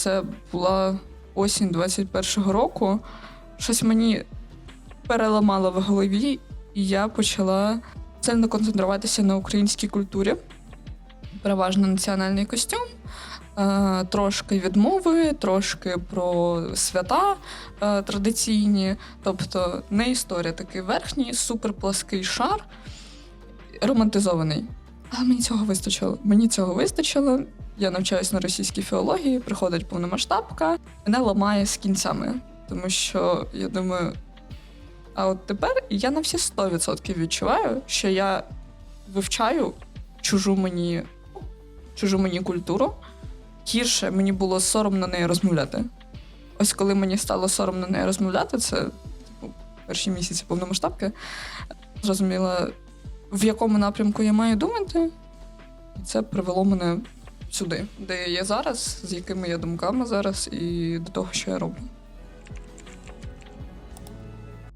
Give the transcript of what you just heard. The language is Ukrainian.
це була осінь 21-го року. Щось мені переламало в голові, і я почала сильно концентруватися на українській культурі. Переважно національний костюм, е, трошки відмови, трошки про свята е, традиційні, тобто не історія, такий верхній, суперплаский шар, романтизований. Але мені цього вистачило. Мені цього вистачило. Я навчаюся на російській філології, приходить повномасштабка, мене ламає з кінцями. Тому що я думаю, а от тепер я на всі 100% відчуваю, що я вивчаю чужу мені, чужу мені культуру. Гірше мені було соромно нею розмовляти. Ось коли мені стало соромно нею розмовляти, це типу, перші місяці повномасштабки, зрозуміла, в якому напрямку я маю думати. І це привело мене сюди, де я є зараз, з якими я думками зараз, і до того, що я роблю.